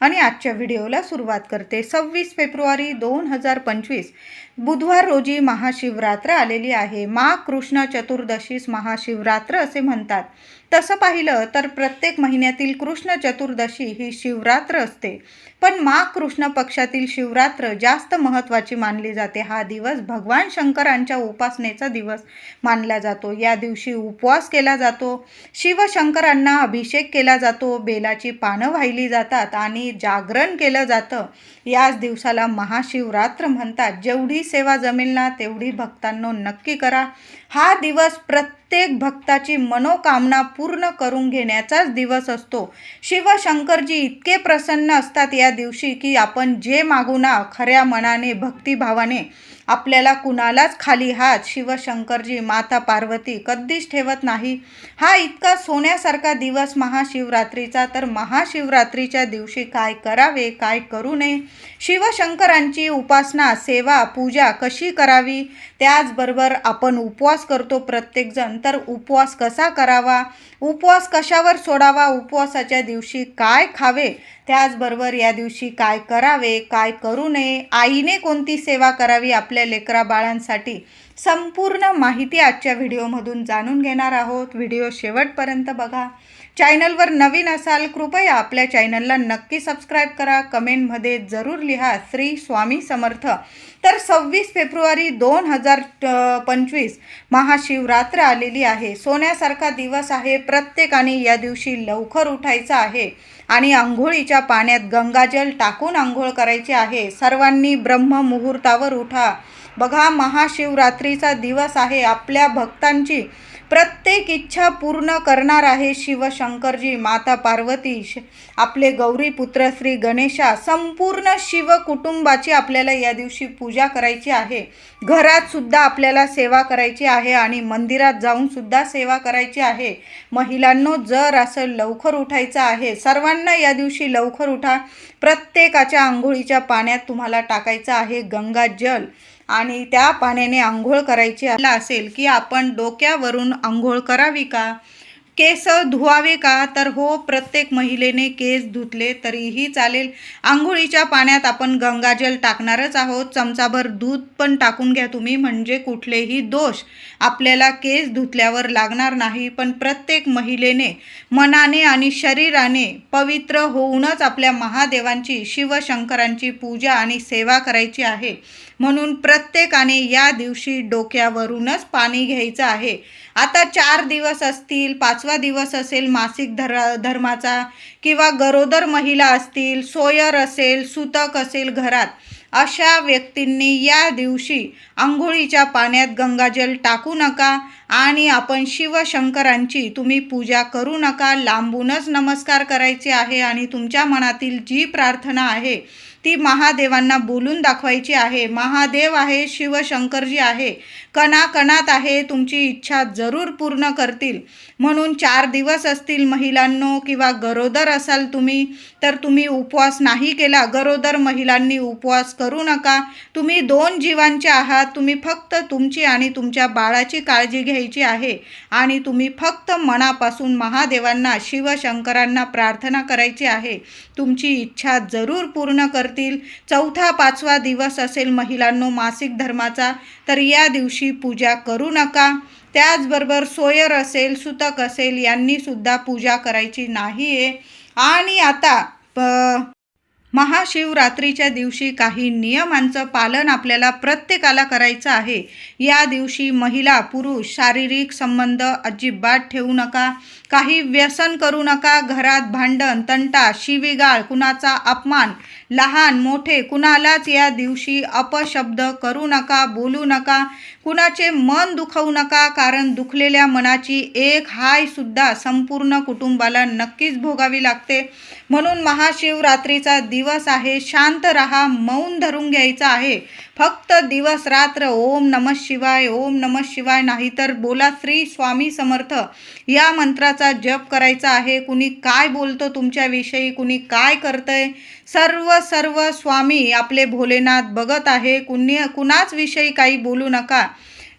आणि आजच्या व्हिडिओला सुरुवात करते. सव्वीस फेब्रुवारी दोन हजार पंचवीस बुधवार रोजी महाशिवरात्र आलेली आहे. मा कृष्ण चतुर्दशीस महाशिवरात्र असे म्हणतात. तसं पाहिलं तर प्रत्येक महिन्यातील कृष्ण चतुर्दशी ही शिवरात्र असते. पण माघ कृष्ण पक्षातील शिवरात्र जास्त महत्त्वाची मानली जाते. हा दिवस भगवान शंकरांच्या उपासनेचा दिवस मानला जातो. या दिवशी उपवास केला जातो. शिवशंकरांना अभिषेक केला जातो. बेलाची पानं वाहिली जातात आणि जागरण केलं जातं. याच दिवसाला महाशिवरात्र म्हणतात. जेवढी सेवा जमेल ना तेवढी भक्तांनो नक्की करा. हा दिवस प्रत्येक भक्ताची मनोकामना पूर्ण करून घेण्याचाच दिवस असतो. शिवशंकरजी इतके प्रसन्न असतात या दिवशी की आपण जे मागू ना खऱ्या मनाने भक्तिभावाने आपल्याला कुणालाच खाली हात शिवशंकरजी माता पार्वती कधीच ठेवत नाही. हा इतका सोन्यासारखा दिवस महाशिवरात्रीचा तर महाशिवरात्रीच्या दिवशी काय करावे काय करू नये? शिवशंकरांची उपासना सेवा पूजा कशी करावी? त्याचबरोबर आपण उपवास करतो प्रत्येकजण. तर उपवास कसा करावा? उपवास कशावर सोडावा? उपवासाच्या दिवशी काय खावे? त्याचबरोबर या दिवशी काय करावे? काय करू नये? आईने कोणती सेवा करावी आपल्या लेकरा बाळांसाठी संपूर्ण माहिती आजच्या व्हिडिओमधून जाणून घेणार आहोत. व्हिडिओ शेवटपर्यंत बघा. चॅनलवर नवीन असाल कृपया आपल्या चॅनलला नक्की सबस्क्राईब करा. कमेंटमध्ये जरूर लिहा श्री स्वामी समर्थ. तर सव्वीस फेब्रुवारी दोन हजार पंचवीस महाशिवरात्र आलेली आहे. सोन्यासारखा दिवस आहे. प्रत्येकाने या दिवशी लवकर उठायचं आहे आणि आंघोळीच्या पाण्यात गंगाजल टाकून आंघोळ करायची आहे. सर्वांनी ब्रह्म मुहूर्तावर उठा. बघा महाशिवरात्रीचा दिवस आहे. आपल्या भक्तांची प्रत्येक इच्छा पूर्ण करणार आहे शिवशंकरजी माता पार्वती आपले गौरीपुत्र श्री गणेशा. संपूर्ण शिव कुटुंबाची आपल्याला या दिवशी पूजा करायची आहे. घरात सुद्धा आपल्याला सेवा करायची आहे आणि मंदिरात जाऊन सुद्धा सेवा करायची आहे. महिलांनो जर असं लवकर उठायचं आहे सर्वांना या दिवशी लवकर उठा. प्रत्येकाच्या आंघोळीच्या पाण्यात तुम्हाला टाकायचं आहे गंगाजल आणि त्या पाण्याने आंघोळ करायची असेल की आपण डोक्यावरून आंघोळ करावी का? केस धुवावे का? तर हो प्रत्येक महिलेने केस धुतले तरीही चालेल. आंघोळीच्या पाण्यात आपण गंगाजल टाकणारच आहोत. चमचाभर दूध पण टाकून घ्या तुम्ही म्हणजे कुठलेही दोष आपल्याला केस धुतल्यावर लागणार नाही. पण प्रत्येक महिलेने मनाने आणि शरीराने पवित्र होऊनच आपल्या महादेवांची शिवशंकरांची पूजा आणि सेवा करायची आहे. म्हणून प्रत्येकाने या दिवशी डोक्यावरूनच पाणी घ्यायचं आहे. आता चार दिवस असतील पाचवा दिवस असेल मासिक धर धर्माचा किंवा गरोदर महिला असतील सोयर असेल सुतक असेल घरात अशा व्यक्तींनी या दिवशी आंघोळीच्या पाण्यात गंगाजल टाकू नका आणि आपण शिवशंकरांची तुम्ही पूजा करू नका. लांबूनच नमस्कार करायचे आहे आणि तुमच्या मनातील जी प्रार्थना आहे ती महादेवांना बोलून दाखवायची आहे. महादेव आहे शिवशंकरजी आहे. कणाकणात आहे तुमची इच्छा जरूर पूर्ण करतील. म्हणून चार दिवस असतील महिलांनो किंवा गरोदर असाल तुम्ही तर तुम्ही उपवास नाही केला. गरोदर महिलांनी उपवास करू नका. तुम्ही दोन जीवांचे आहात. तुम्ही फक्त तुमची आणि तुमच्या बाळाची काळजी घ्यायची आहे. आणि तुम्ही फक्त मनापासून महादेवांना शिवशंकरांना प्रार्थना करायची आहे. तुमची इच्छा जरूर पूर्ण करतील. चौथा पाचवा दिवस असेल महिलांनो मासिक धर्माचा तर या दिवशी पूजा करू नका. त्याचबरोबर सोयर असेल सुतक असेल यांनीसुद्धा पूजा करायची नाही आहे आणि आता प महाशिवरात्रीच्या दिवशी काही नियमांचं पालन आपल्याला प्रत्येकाला करायचं आहे. या दिवशी महिला पुरुष शारीरिक संबंध अजिबात ठेवू नका. काही व्यसन करू नका. घरात भांडण तंटा शिवीगाळ कुणाचा अपमान लहान मोठे कुणालाच या दिवशी अपशब्द करू नका बोलू नका. कुणाचे मन दुखवू नका कारण दुखलेल्या मनाची एक हायसुद्धा संपूर्ण कुटुंबाला नक्कीच भोगावी लागते. म्हणून महाशिवरात्रीचा दिवस आहे शांत रहा मौन धरून घ्यायचा आहे. फक्त दिवस रात्र ओम नम शिवाय ओम नम शिवाय नाहीतर बोला श्री स्वामी समर्थ. या मंत्राचा जप करायचा आहे कुणी काय बोलतो तुमच्याविषयी कुणी काय करतंय? सर्व सर्व स्वामी आपले भोलेनाथ बघत आहे. कुणी कुणाच विषयी काही बोलू नका.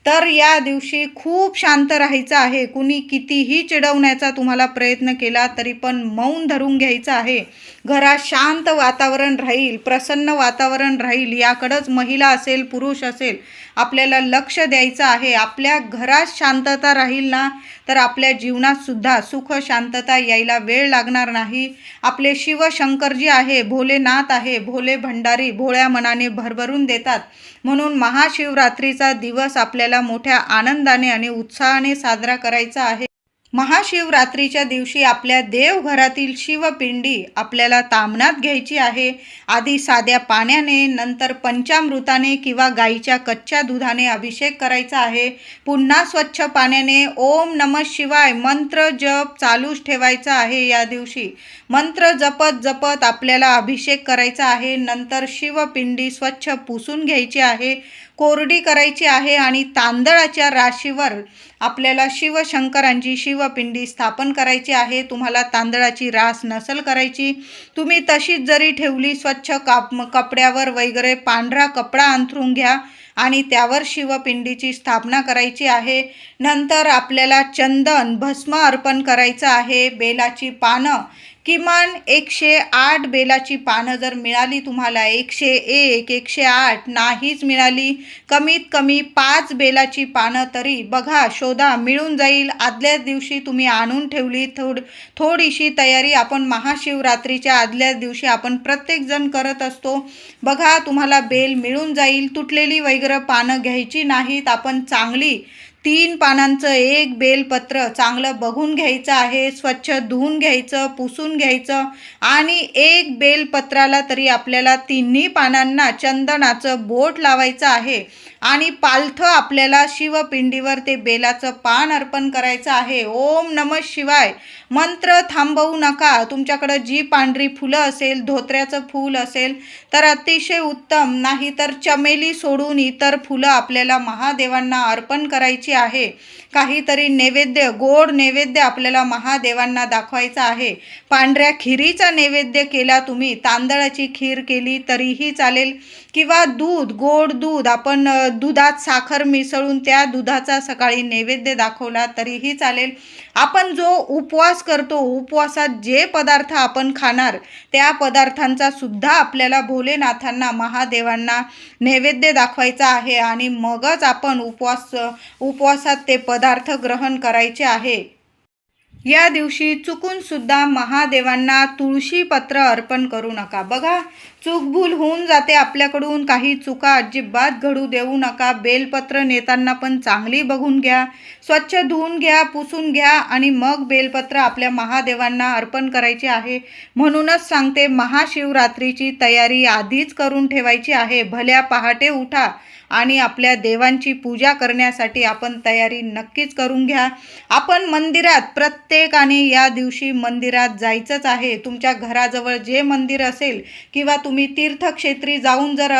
तर या दिवशी खूप शांत राहायचं आहे. कुणी कितीही चिडवण्याचा तुम्हाला प्रयत्न केला तरी पण मौन धरून घ्यायचं आहे. घरात शांत वातावरण राहील प्रसन्न वातावरण राहील. याकडंच महिला असेल पुरुष असेल आपल्याला लक्ष द्यायचं आहे. आपल्या घरात शांतता राहील ना तर आपल्या जीवनातसुद्धा सुख शांतता यायला वेळ लागणार नाही. आपले शिवशंकरजी आहे भोलेनाथ आहे भोले भंडारी भोळ्या मनाने भरभरून देतात. म्हणून महाशिवरात्रीचा दिवस आपल्याला मोठ्या आनंदाने आणि उत्साहाने साजरा करायचा आहे. महाशिवरात्रीच्या दिवशी आपल्या देवघरातील शिवपिंडी आपल्याला तामणात घ्यायची आहे. आधी साध्या पाण्याने नंतर पंचामृताने किंवा गाईच्या कच्च्या दुधाने अभिषेक करायचा आहे. पुन्हा स्वच्छ पाण्याने ओम नम शिवाय मंत्र जप चालूच ठेवायचा आहे या दिवशी. मंत्र जपत जपत आपल्याला अभिषेक करायचा आहे. नंतर शिवपिंडी स्वच्छ पुसून घ्यायची आहे. कोरडी करायची आहे आणि तांदळाच्या राशीवर आपल्याला शिवशंकरांची शिवपिंडी स्थापन करायची आहे. तुम्हाला तांदळाची रास नसल करायची. तुम्ही तशीच जरी ठेवली स्वच्छ काप कपड्यावर वगैरे पांढरा कपडा अंथरून घ्या आणि त्यावर शिवपिंडीची स्थापना करायची आहे. नंतर आपल्याला चंदन भस्म अर्पण करायचं आहे. बेलाची पानं किमान एकशे आठ बेलाची पानं जर मिळाली तुम्हाला एकशे एक एकशे आठ नाहीच मिळाली कमीत कमी पाच बेलाची पानं तरी बघा शोधा मिळून जाईल. आदल्याच दिवशी तुम्ही आणून ठेवली थोड थोडीशी तयारी आपण महाशिवरात्रीच्या आदल्याच दिवशी आपण प्रत्येकजण करत असतो. बघा तुम्हाला बेल मिळून जाईल तुटलेली वगैरे पानं घ्यायची नाहीत आपण चांगली तीन पानांचं एक बेलपत्र चांगलं बघून घ्यायचं आहे स्वच्छ धुवून घ्यायचं पुसून घ्यायचं आणि एक बेलपत्राला तरी आपल्याला तिन्ही पानांना चंदनाचं बोट लावायचं आहे. आणि पालथं आपल्याला शिवपिंडीवर ते बेलाचं पान अर्पण करायचं आहे. ओम नम शिवाय. मंत्र थांबवू नका. तुमच्याकडं जी पांढरी फुलं असेल धोत्र्याचं फूल असेल तर अतिशय उत्तम. नाही तर चमेली सोडून इतर फुलं आपल्याला महादेवांना अर्पण करायची आहे. काहीतरी नैवेद्य गोड नैवेद्य आपल्याला महादेवांना दाखवायचा आहे. पांढऱ्या खिरीचा नैवेद्य केला तुम्ही तांदळाची खीर केली तरीही चालेल. किंवा दूध गोड दूध आपण दुधात साखर मिसळून त्या दुधाचा सकाळी नैवेद्य दाखवला तरीही चालेल. आपण जो उपवास करतो उपवासात जे पदार्थ आपण खाणार त्या पदार्थांचा सुद्धा आपल्याला भोलेनाथांना महादेवांना नैवेद्य दाखवायचा आहे आणि मगच आपण उपवास उपवासात ते पदार्थ ग्रहण करायचे आहे. या दिवशी चुकून सुद्धा महादेवांना तुळशी पत्र अर्पण करू नका. बघा चूकभूल होऊन जाते आपल्याकडून. काही चुका अजिबात घडू देऊ नका. बेलपत्र नेताना पण चांगली बघून घ्या. स्वच्छ धुवून घ्या पुसून घ्या आणि मग बेलपत्र आपल्या महादेवांना अर्पण करायचे आहे. म्हणूनच सांगते महाशिवरात्रीची तयारी आधीच करून ठेवायची आहे. भल्या पहाटे उठा. आणि आपल्या देवांची पूजा करण्यासाठी आपण तयारी नक्कीच करून घ्या. आपण मंदिरात प्रत्येकाने या दिवशी मंदिरात जायचंच आहे. तुमच्या घराजवळ जे मंदिर असेल किंवा तुम्ही तीर्थक्षेत्री जाऊन जर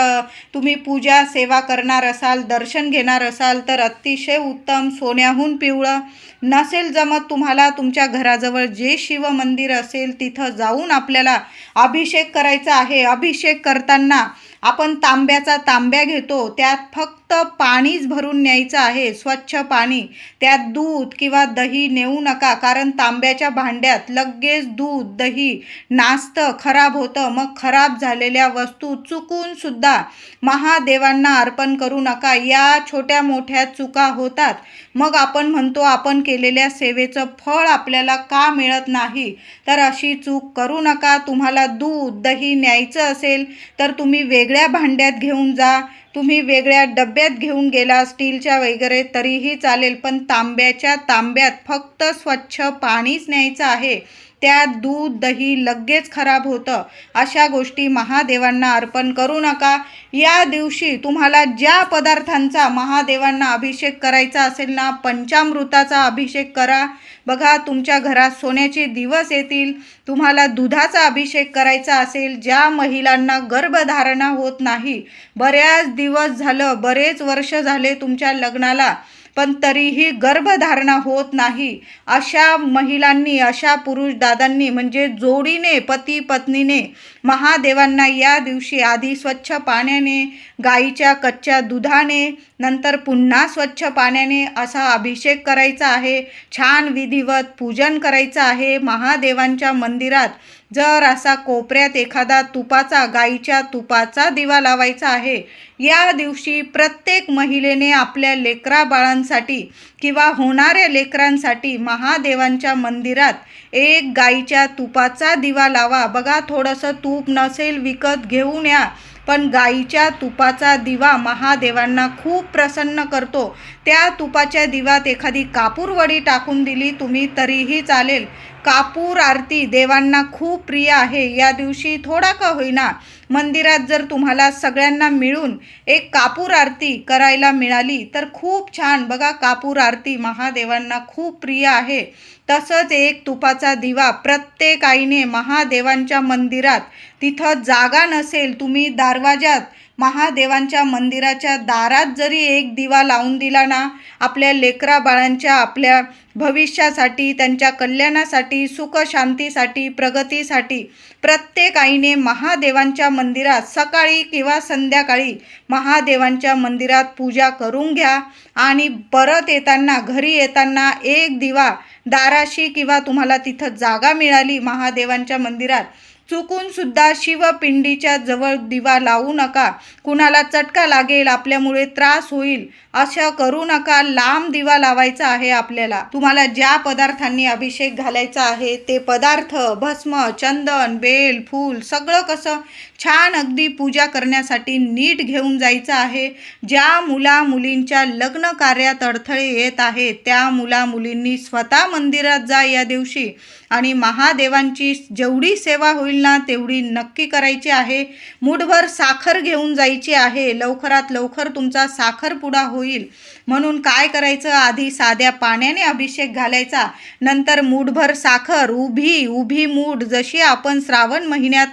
तुम्ही पूजा सेवा करणार असाल दर्शन घेणार असाल तर अतिशय उत्तम सोन्याहून पिवळं नसेल जमत तुम्हाला तुमच्या घराजवळ जे शिव मंदिर असेल तिथं जाऊन आपल्याला अभिषेक करायचा आहे. अभिषेक करताना आपण तांब्याचा तांब्या घेतो त्यात फक्त फक्त पाणीच भरून न्यायचं आहे स्वच्छ पाणी त्यात दूध किंवा दही नेऊ नका कारण तांब्याच्या भांड्यात लगेच दूध दही नाचतं खराब होतं. मग खराब झालेल्या वस्तू चुकून सुद्धा महादेवांना अर्पण करू नका. या छोट्या मोठ्या चुका होतात. मग आपण म्हणतो आपण केलेल्या सेवेचं फळ आपल्याला का मिळत नाही? तर अशी चूक करू नका. तुम्हाला दूध दही न्यायचं असेल तर तुम्ही वेगळ्या भांड्यात घेऊन जा. तुम्ही वेगळ्या डब्यात घेऊन गेला स्टीलच्या वगैरे तरीही चालेल पण तांब्याच्या तांब्यात फक्त स्वच्छ पाणीच न्यायचं आहे. त्यात दूध दही लगेच खराब होतं. अशा गोष्टी महादेवांना अर्पण करू नका. या दिवशी तुम्हाला ज्या पदार्थांचा महादेवांना अभिषेक करायचा असेल ना पंचामृताचा अभिषेक करा. बघा तुमच्या घरात सोन्याचे दिवस येतील. तुम्हाला दुधाचा अभिषेक करायचा असेल ज्या महिलांना गर्भधारणा होत नाही. बऱ्याच दिवस झालं बरेच वर्ष झाले तुमच्या लग्नाला. पण तरीही गर्भधारणा होत नाही. अशा महिलांनी अशा पुरुष दादांनी म्हणजे जोडीने पती पत्नीने महादेवांना या दिवशी आधी स्वच्छ पाण्याने गाईच्या कच्च्या दुधाने नंतर पुन्हा स्वच्छ पाण्याने असा अभिषेक करायचा आहे. छान विधिवत पूजन करायचं आहे. महादेवांच्या मंदिरात जर असा कोपऱ्यात एखादा तुपाचा गाईच्या तुपाचा दिवा लावायचा आहे या दिवशी प्रत्येक महिलेने आपल्या लेकरा बाळांसाठी किंवा होणाऱ्या लेकरांसाठी महादेवांच्या मंदिरात एक गाईच्या तुपाचा दिवा लावा. बघा थोडंसं तूप नसेल विकत घेऊन या. पण गाईच्या तुपाचा दिवा महादेवांना खूप प्रसन्न करतो. त्या तुपाच्या दिवात एखादी कापूरवडी टाकून दिली तुम्ही तरीही चालेल. कापूर आरती देवांना खूप प्रिय आहे. या दिवशी थोडा का होईना मंदिरात जर तुम्हाला सगळ्यांना मिळून एक कापूर आरती करायला मिळाली तर खूप छान. बघा कापूर आरती महादेवांना खूप प्रिय आहे. तसंच एक तुपाचा दिवा प्रत्येक आईने महादेवांच्या मंदिरात तिथं जागा नसेल तुम्ही दारवाज्यात महादेवांच्या मंदिराच्या दारात जरी एक दिवा लावून दिला ना आपल्या लेकरा बाळांच्या आपल्या भविष्यासाठी त्यांच्या कल्याणासाठी सुख शांतीसाठी प्रगतीसाठी प्रत्येक आईने महादेवांच्या मंदिरात सकाळी किंवा संध्याकाळी महादेवांच्या मंदिरात पूजा करून घ्या आणि परत येताना घरी येताना एक दिवा दाराशी किंवा तुम्हाला तिथं जागा मिळाली महादेवांच्या मंदिरात चुकून सुद्धा शिवपिंडीच्या जवळ दिवा लावू नका. कुणाला चटका लागेल आपल्यामुळे त्रास होईल. असं करू नका. लांब दिवा लावायचा आहे आपल्याला. तुम्हाला ज्या पदार्थांनी अभिषेक घालायचा आहे ते पदार्थ भस्म चंदन बेल फूल सगळं कसं छान अगदी पूजा करण्यासाठी नीट घेऊन जायचं आहे. ज्या मुला मुलींच्या लग्न कार्यात अडथळे येत आहे त्या मुला मुलींनी स्वतः मंदिरात जा या दिवशी. आणि महादेवांची जेवढी सेवा होईल ना तेवढी नक्की करायची आहे. मुठभर साखर घेऊन जायची आहे. लवकरात लवकर तुमचा साखरपुडा होईल. म्हणून काय करायचं? आधी साध्या पाण्याने अभिषेक घालायचा. नंतर मूठभर साखर उभी उभी मूठ जशी आपण श्रावण महिन्यात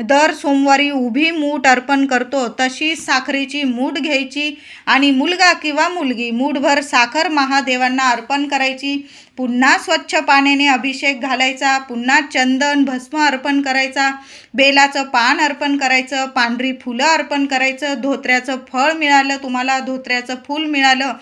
दर सोमवारी उभी मूठ अर्पण करतो तशी साखरेची मूठ घ्यायची आणि मुलगा किंवा मुलगी मूठभर साखर महादेवांना अर्पण करायची. पुन्हा स्वच्छ पाण्याने अभिषेक घालायचा पुन्हा चंदन भस्म अर्पण करायचा बेलाचं पान अर्पण करायचं पांढरी फुलं अर्पण करायचं धोत्र्याचं फळ मिळालं तुम्हाला धोत्र्याचं फूल मिळालं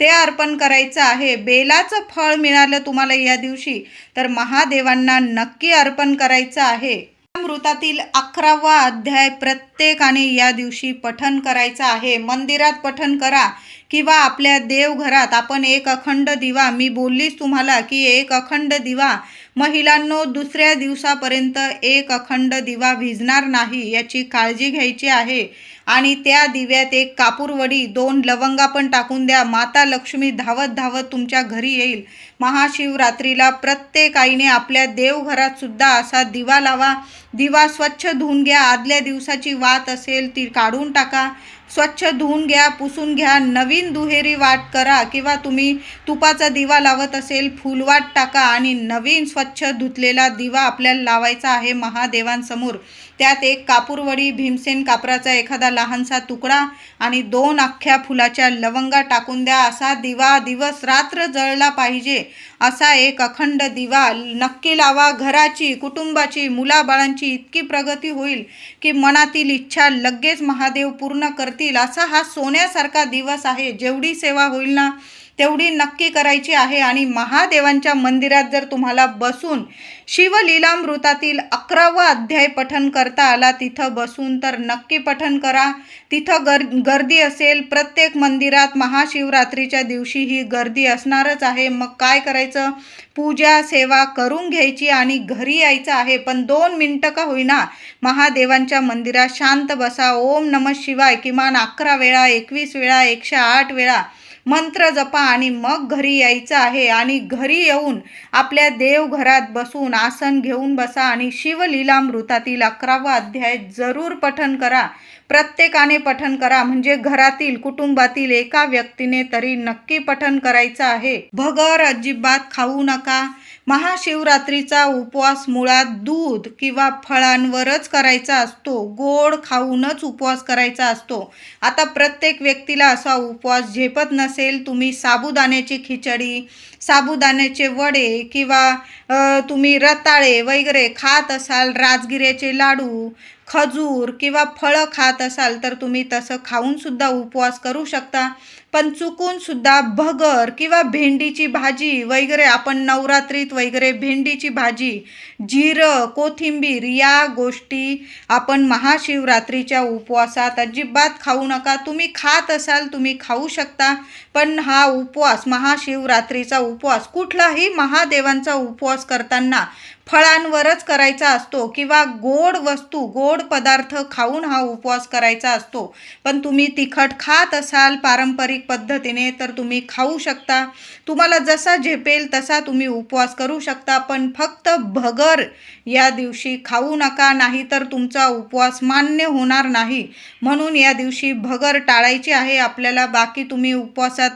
ते अर्पण करायचं आहे. बेलाचं फळ मिळालं तुम्हाला या दिवशी तर महादेवांना नक्की अर्पण करायचं आहे. मृतातील अकरावा अध्याय प्रत्येकाने या दिवशी पठन करायचं आहे. मंदिरात पठन करा किंवा आपल्या देवघरात आपण एक अखंड दिवा मी बोललीच तुम्हाला की एक अखंड दिवा महिलांनो दुसऱ्या दिवसापर्यंत एक अखंड दिवा भिजणार नाही याची काळजी घ्यायची आहे. आणि त्या दिव्यात एक कापूरवडी दोन लवंगा पण टाकून द्या. माता लक्ष्मी धावत धावत तुमच्या घरी येईल. महाशिवरात्रीला प्रत्येक आईने आपल्या देवघरात सुद्धा असा दिवा लावा. दिवा स्वच्छ धुवून घ्या. आदल्या दिवसाची वात असेल ती काढून टाका. स्वच्छ धुवून घ्या पुसून घ्या. नवीन दुहेरी वाट करा किंवा तुम्ही तुपाचा दिवा लावत असेल फुलवाट टाका आणि नवीन स्वच्छ धुतलेला दिवा आपल्याला लावायचा आहे महादेवांसमोर. त्यात एक कापूरवडी भीमसेन कापराचा एखादा लहानसा तुकडा आणि दोन अख्ख्या फुलाच्या लवंगा टाकून द्या. असा दिवा दिवस रात्र जळला पाहिजे. असा एक अखंड दिवा नक्की लावा घराची कुटुंबाची मुलाबाळांची इतकी प्रगती होईल की मनातील इच्छा लगेच महादेव पूर्ण करतील. असा हा सोन्यासारखा दिवस आहे. जेवढी सेवा होईल ना तेवढी नक्की करायची आहे. आणि महादेवांच्या मंदिरात जर तुम्हाला बसून शिवलीलामृतातील अकरावा अध्याय पठन करता आला. तिथं बसून तर नक्की पठन करा. तिथं गर गर्दी असेल प्रत्येक मंदिरात महाशिवरात्रीच्या दिवशी ही गर्दी असणारच आहे. मग काय करायचं? पूजा सेवा करून घ्यायची आणि घरी यायचं आहे. पण दोन मिनटं का होईना महादेवांच्या मंदिरात शांत बसा. ओम नम शिवाय किमान अकरा वेळा एकवीस वेळा एकशे आठ वेळा मंत्र जपा आणि मग घरी यायचं आहे. आणि घरी येऊन आपल्या देवघरात बसून आसन घेऊन बसा आणि शिवलीलामृतातील अकरावा अध्याय जरूर पठन करा. प्रत्येकाने पठन करा. म्हणजे घरातील कुटुंबातील एका व्यक्तीने तरी नक्की पठन करायचं आहे. भगर अजिबात खाऊ नका. महाशिवरात्रीचा उपवास मुळात दूध किंवा फळांवरच करायचा असतो. गोड खाऊनच उपवास करायचा असतो. आता प्रत्येक व्यक्तीला असा उपवास झेपत नसेल तुम्ही साबुदाण्याची खिचडी साबुदाण्याचे वडे किंवा तुम्ही रताळे वगैरे खात असाल राजगिऱ्याचे लाडू खजूर किंवा फळं खात असाल तर तुम्ही तसं खाऊनसुद्धा उपवास करू शकता. पण चुकूनसुद्धा भगर किंवा भेंडीची भाजी वगैरे आपण नवरात्रीत वगैरे भेंडीची भाजी जिरं कोथिंबीर या गोष्टी आपण महाशिवरात्रीच्या उपवासात अजिबात खाऊ नका. तुम्ही खात असाल तुम्ही खाऊ शकता. पण हा उपवास महाशिवरात्रीचा उपवास. कुठलाही महादेवांचा उपवास करताना फळांवरच करायचा असतो किंवा गोड वस्तू गोड पदार्थ खाऊन हा उपवास करायचा असतो. पण तुम्ही तिखट खात असाल पारंपरिक पद्धतीने तर तुम्ही खाऊ शकता. तुम्हाला जसा झेपेल तसा तुम्ही उपवास करू शकता. पण फक्त भगर या दिवशी खाऊ नका नाही तर तुमचा उपवास मान्य होणार नाही. म्हणून या दिवशी भगर टाळायची आहे. आपल्याला बाकी तुम्ही उपवासात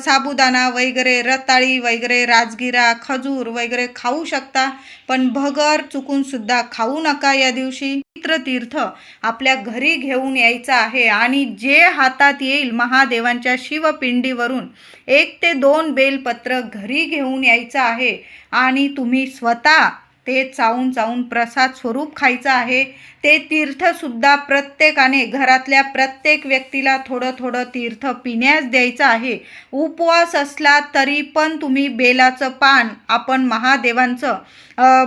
साबुदाणा वगैरे रताळी वगैरे राजगिरा खजूर वगैरे खाऊ शकता. पण भगर चुकून सुद्धा खाऊ नका या दिवशी. मित्रतीर्थ आपल्या घरी घेऊन यायचं आहे आणि जे हातात येईल महादेवांच्या शिवपिंडीवरून एक ते दोन बेलपत्र घरी घेऊन यायचं आहे. आणि तुम्ही स्वतः ते चावून चावून प्रसाद स्वरूप खायचं आहे. ते तीर्थसुद्धा प्रत्येकाने घरातल्या प्रत्येक व्यक्तीला थोडं थोडं तीर्थ पिण्यास द्यायचं आहे. उपवास असला तरी पण तुम्ही बेलाचं पान आपण महादेवांचं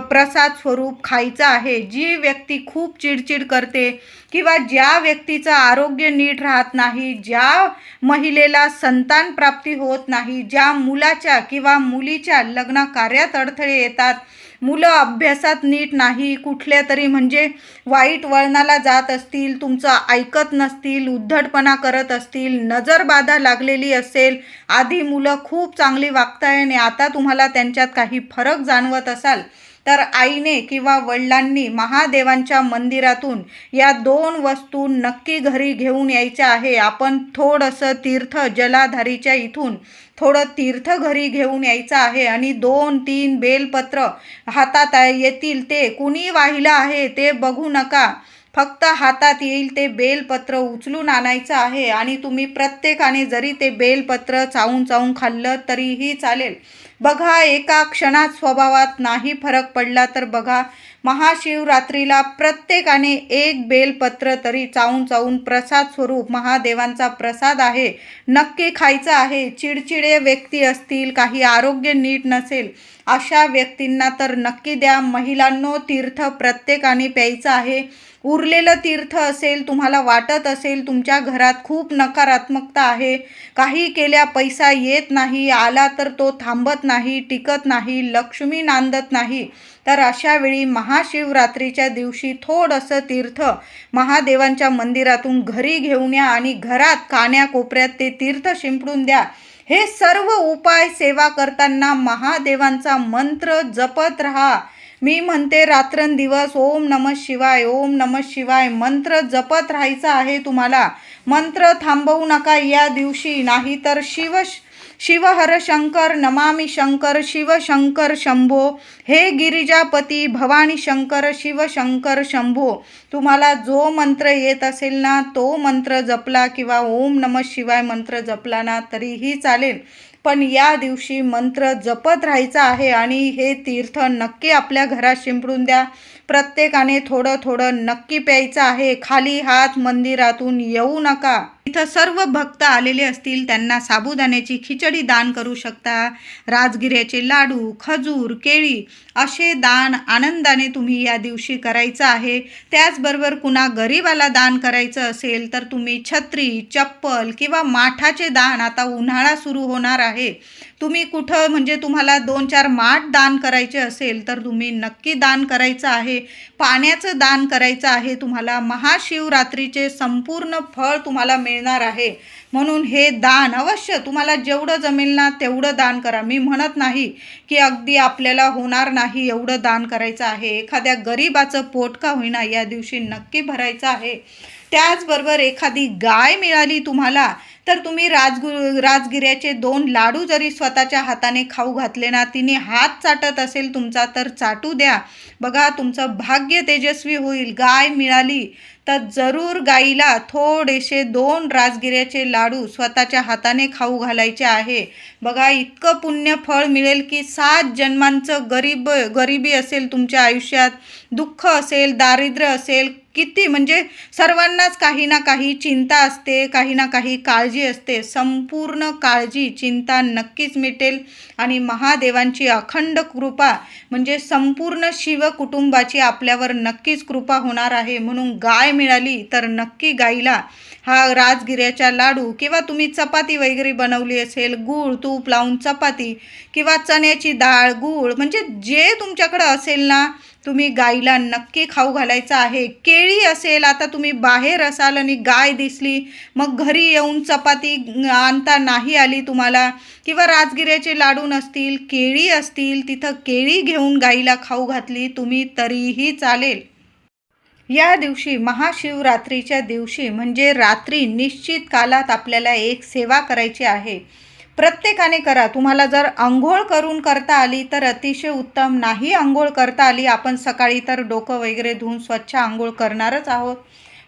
प्रसाद स्वरूप खायचं आहे. जी व्यक्ती खूप चिडचिड करते किंवा ज्या व्यक्तीचं आरोग्य नीट राहत नाही ज्या महिलेला संतान प्राप्ती होत नाही ज्या मुलाच्या किंवा मुलीच्या लग्न कार्यात अडथळे येतात मुलं अभ्यासात नीट नाही कुठल्या तरी म्हणजे वाईट वळणाला जात असतील तुमचं ऐकत नसतील उद्धटपणा करत असतील नजरबाधा लागलेली असेल आधी मुलं खूप चांगली वागताय आणि आता तुम्हाला त्यांच्यात काही फरक जाणवत असाल तर आईने किंवा वडिलांनी महादेवांच्या मंदिरातून या दोन वस्तू नक्की घरी घेऊन यायच्या आहे. आपण थोडंसं तीर्थ जलाधारीच्या इथून थोडं तीर्थ घरी घेऊन यायचं आहे आणि दोन तीन बेलपत्र हातात येतील ते कुणी वाहिलं आहे ते बघू नका. फक्त हातात येईल ते बेलपत्र उचलून आणायचं आहे आणि तुम्ही प्रत्येकाने जरी ते बेलपत्र चावून चावून खाल्लं तरीही चालेल. बघा एका क्षणात स्वभावात नाही फरक पडला तर बघा महाशिवरात्रीला प्रत्येकाने एक बेलपत्र तरी चावून चावून प्रसाद स्वरूप महादेवांचा प्रसाद आहे नक्की खायचं आहे चिडचिडे व्यक्ती असतील काही आरोग्य नीट नसेल अशा व्यक्तींना तर नक्की द्या महिलांनो तीर्थ प्रत्येकाने प्यायचं आहे. उरलेलं तीर्थ असेल तुम्हाला वाटत असेल तुमच्या घरात खूप नकारात्मकता आहे काही केल्या पैसा येत नाही आला तर तो थांबत नाही टिकत नाही लक्ष्मी नांदत नाही तर अशावेळी महाशिवरात्रीच्या दिवशी थोडंसं तीर्थ. महादेवांच्या मंदिरातून घरी घेऊन या आणि घरात कान्याकोपऱ्यात ते तीर्थ शिंपडून द्या. हे सर्व उपाय सेवा करताना महादेवांचा मंत्र जपत राहा. मी म्हणते रात्रंदिवस ओम नम शिवाय ओम नम शिवाय मंत्र जपत राहायचं आहे तुम्हाला. मंत्र थांबवू नका या दिवशी नाही तर शिव शिवहर शंकर नमामि शंकर शिव शंकर शंभो हे गिरिजापती भवानी शंकर शिव शंकर शंभो. तुम्हाला जो मंत्र येत असेल ना तो मंत्र जपला किंवा ओम नम शिवाय मंत्र जपला ना तरीही चालेल. पण या दिवशी मंत्र जपत राहायचं आहे आणि हे तीर्थ नक्की आपल्या घरात शिंपडून द्या. प्रत्येकाने थोडं थोडं नक्की प्यायचं आहे. खाली हात मंदिरातून येऊ नका. इथं सर्व भक्त आलेले असतील. त्यांना साबुदाण्याची खिचडी दान करू शकता. राजगिऱ्याचे लाडू खजूर केळी असे दान आनंदाने तुम्ही या दिवशी करायचं आहे. त्याचबरोबर कुणा गरीबाला दान करायचं असेल तर तुम्ही छत्री चप्पल किंवा माठाचे दान आता उन्हाळा सुरू होणार आहे. तुम्ही कुठं म्हणजे तुम्हाला दोन चार माठ दान करायचे असेल तर तुम्ही नक्की दान करायचं आहे. पाण्याचं दान करायचं आहे. तुम्हाला महाशिवरात्रीचे संपूर्ण फळ तुम्हाला मिळणार आहे. म्हणून हे दान अवश्य तुम्हाला जेवढं जमेल ना तेवढं दान करा. मी म्हणत नाही की अगदी आपल्याला होणार नाही एवढं दान करायचं आहे. एखाद्या गरीबाचं पोट का होईना या दिवशी नक्की भरायचं आहे. त्याचबरोबर एखादी गाय मिळाली तुम्हाला तर तुम्ही राजगु राजगिऱ्याचे दोन लाडू जरी स्वतःच्या हाताने खाऊ घातले ना तिने हात चाटत असेल तुमचा तर चाटू द्या. बघा तुमचं भाग्य तेजस्वी होईल. गाय मिळाली तर जरूर गाईला थोडेसे दोन राजगिऱ्याचे लाडू स्वतःच्या हाताने खाऊ घालायचे आहे. बघा इतकं पुण्य फळ मिळेल की सात जन्मांचं गरीब गरिबी असेल तुमच्या आयुष्यात दुःख असेल दारिद्र्य असेल किती म्हणजे सर्वांनाच काही ना काही चिंता असते काही ना काही काळजी असते. संपूर्ण काळजी चिंता नक्कीच मिटेल आणि महादेवांची अखंड कृपा म्हणजे संपूर्ण शिव कुटुंबाची आपल्यावर नक्कीच कृपा होणार आहे. म्हणून गाय मिळाली तर नक्की गाईला हा राजगिऱ्याच्या लाडू किंवा तुम्ही चपाती वगैरे बनवली असेल गूळ तूप लावून चपाती किंवा चण्याची डाळ गूळ म्हणजे जे तुमच्याकडं असेल ना तुम्ही गाईला नक्की खाऊ घालायचं आहे. केळी असेल आता तुम्ही बाहेर असाल आणि गाय दिसली मग घरी येऊन चपाती आणता नाही आली तुम्हाला किंवा राजगिऱ्याचे लाडू नसतील केळी असतील तिथं केळी घेऊन गाईला खाऊ घातली तुम्ही तरीही चालेल. या दिवशी महाशिवरात्रीच्या दिवशी म्हणजे रात्री निश्चित कालात आपल्याला एक सेवा करायची आहे. प्रत्येकाने करा. तुम्हाला जर आंघोळ करून करता आली तर अतिशय उत्तम. नाही आंघोळ करता आली आपण सकाळी तर डोकं वगैरे धुवून स्वच्छ आंघोळ करणारच आहोत.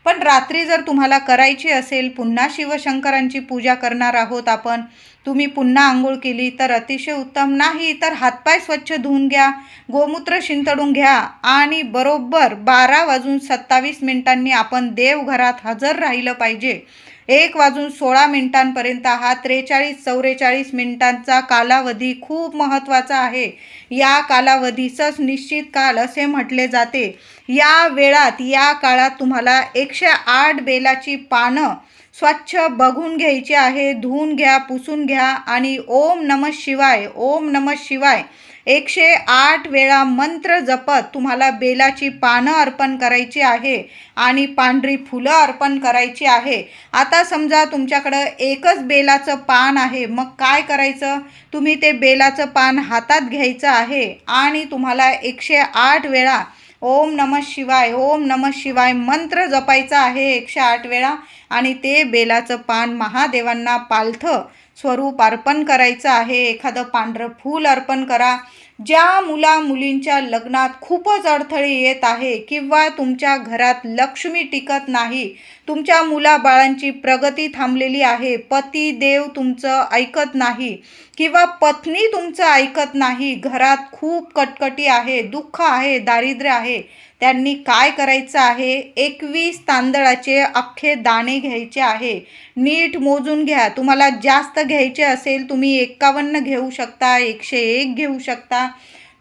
पण रात्री जर तुम्हाला करायची असेल पुन्हा शिवशंकरांची पूजा करणार आहोत आपण तुम्ही पुन्हा आंघोळ केली तर अतिशय उत्तम. नाही तर हातपाय स्वच्छ धुवून घ्या गोमूत्र शिंतडून घ्या आणि बरोबर बारा वाजून सत्तावीस मिनिटांनी आपण देवघरात हजर राहिलं पाहिजे. एक वाजून सोळा मिनिटांपर्यंत हा त्रेचाळीस चौवेचाळीस मिनिटांचा कालावधी खूप महत्त्वाचा आहे. या कालावधीचंच निश्चित काल असे म्हटले जाते. या वेळात या काळात तुम्हाला एकशे आठ बेलाची पानं स्वच्छ बघून घ्यायची आहे धुवून घ्या पुसून घ्या आणि ओम नम शिवाय ओम नम शिवाय एकशे आठ वेळा मंत्र जपत तुम्हाला बेलाची पानं अर्पण करायची आहे आणि पांढरी फुलं अर्पण करायची आहे. आता समजा तुमच्याकडं एकच बेलाचं पान आहे मग काय करायचं? तुम्ही ते बेलाचं पान हातात घ्यायचं आहे आणि तुम्हाला एकशे आठ वेळा ओम नमः शिवाय ओम नमः शिवाय मंत्र जपायचा आहे एकशे आठ वेळा. आणि ते बेलाचं पान महादेवांना पालथं. स्वरूप अर्पण करायचं आहे. एखादं पांढरं फूल अर्पण करा. ज्या मुला मुलींच्या लग्नात खूपच अडथळे येत आहे किंवा तुमच्या घरात लक्ष्मी टिकत नाही तुमच्या मुलाबाळांची प्रगती थांबलेली आहे पती देव तुमचं ऐकत नाही किंवा पत्नी तुमचं ऐकत नाही घरात खूप कटकटी आहे दुःख आहे दारिद्र्य आहे त्यांनी काय करायचं आहे? एकवीस तांदळाचे अख्खे दाणे घ्यायचे आहे. नीट मोजून घ्या. तुम्हाला जास्त घ्यायचे असेल तुम्ही एकावन्न घेऊ शकता एकशे एक घेऊ शकता.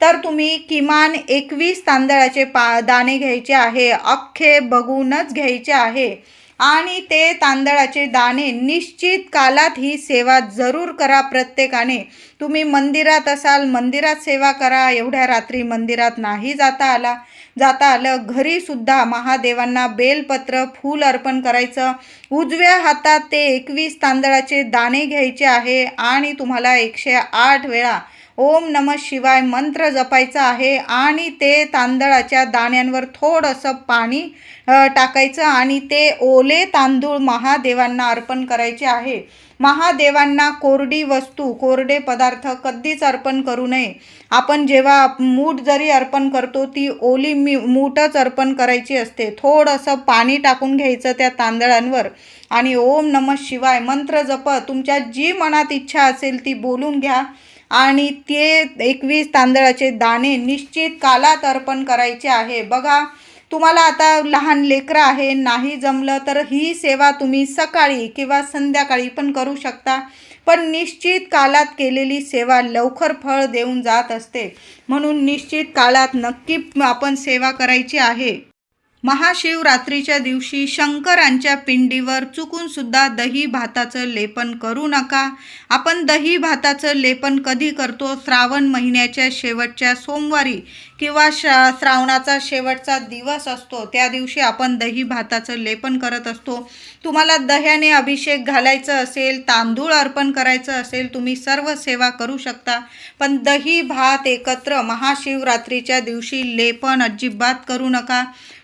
तर तुम्ही किमान एकवीस तांदळाचे पा दाणे घ्यायचे आहे. अख्खे बघूनच घ्यायचे आहे. आणि ते तांदळाचे दाणे निश्चित कालात ही सेवा जरूर करा प्रत्येकाने. तुम्ही मंदिरात असाल मंदिरात सेवा करा एवढ्या रात्री मंदिरात नाही जाता आला. जाता आलं घरीसुद्धा महादेवांना बेलपत्र फूल अर्पण करायचं. उजव्या हातात ते एकवीस तांदळाचे दाणे घ्यायचे आहे आणि तुम्हाला एकशे आठ वेळा ओम नम शिवाय मंत्र जपायचा आहे आणि ते तांदळाच्या दाण्यांवर थोडंसं पाणी टाकायचं आणि ते ओले तांदूळ महादेवांना अर्पण करायचे आहे. महादेवांना कोरडी वस्तू कोरडे पदार्थ कधीच अर्पण करू नये. आपण जेव्हा मूठ जरी अर्पण करतो ती ओली मी मूठच अर्पण करायची असते. थोडंसं पाणी टाकून घ्यायचं त्या तांदळांवर. आणि ओम नम शिवाय मंत्र जपत तुमच्या जी मनात इच्छा असेल ती बोलून घ्या. आणि ते एकवीस तांदळाचे दाणे निश्चित कालात अर्पण करायचे आहे. बघा तुम्हाला आता लहान लेकरं आहे नाही जमलं तर ही सेवा तुम्ही सकाळी किंवा संध्याकाळी पण करू शकता. पण निश्चित कालात केलेली सेवा लवकर फळ देऊन जात असते. म्हणून निश्चित काळात नक्की आपण सेवा करायची आहे. महाशिवरात्रीच्या दिवशी शंकरांच्या पिंडीवर चुकून सुद्धा दही भाताचं लेपन करू नका. आपण दही भाताचं लेपन कधी करतो? श्रावण महिन्याच्या शेवटच्या सोमवारी. किंवा श श्रावणाचा शेवटचा दिवस असतो त्या दिवशी आपण दही भाताचं लेपन करत असतो. तुम्हाला दह्याने अभिषेक घालायचं असेल तांदूळ अर्पण करायचं असेल तुम्ही सर्व सेवा करू शकता. पण दही भात एकत्र महाशिवरात्रीच्या दिवशी लेपन अजिबात करू नका.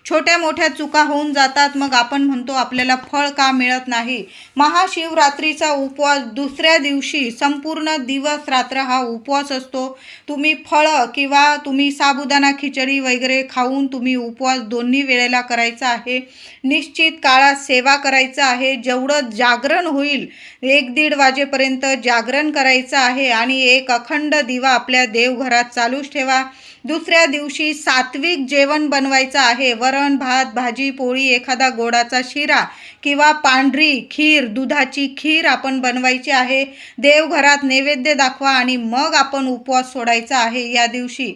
छोट्या मोठ्या चुका होऊन जातात मग आपण म्हणतो आपल्याला फळ का मिळत नाही? महाशिवरात्रीचा उपवास दुसऱ्या दिवशी संपूर्ण दिवस रात्र हा उपवास असतो. तुम्ही फळं किंवा तुम्ही साबू साबुदाणा खिचडी वगैरे खाऊन तुम्ही उपवास दोन्ही वेळेला करायचा आहे. निश्चित काळात सेवा करायचं आहे. जेवढं जागरण होईल एक दीड वाजेपर्यंत जागरण करायचं आहे आणि एक अखंड दिवा आपल्या देवघरात चालूच ठेवा. दुसऱ्या दिवशी सात्विक जेवण बनवायचं आहे. वरण भात भाजी पोळी एखादा गोडाचा शिरा किंवा पांढरी खीर दुधाची खीर आपण बनवायची आहे. देवघरात नैवेद्य दाखवा आणि मग आपण उपवास सोडायचा आहे. या दिवशी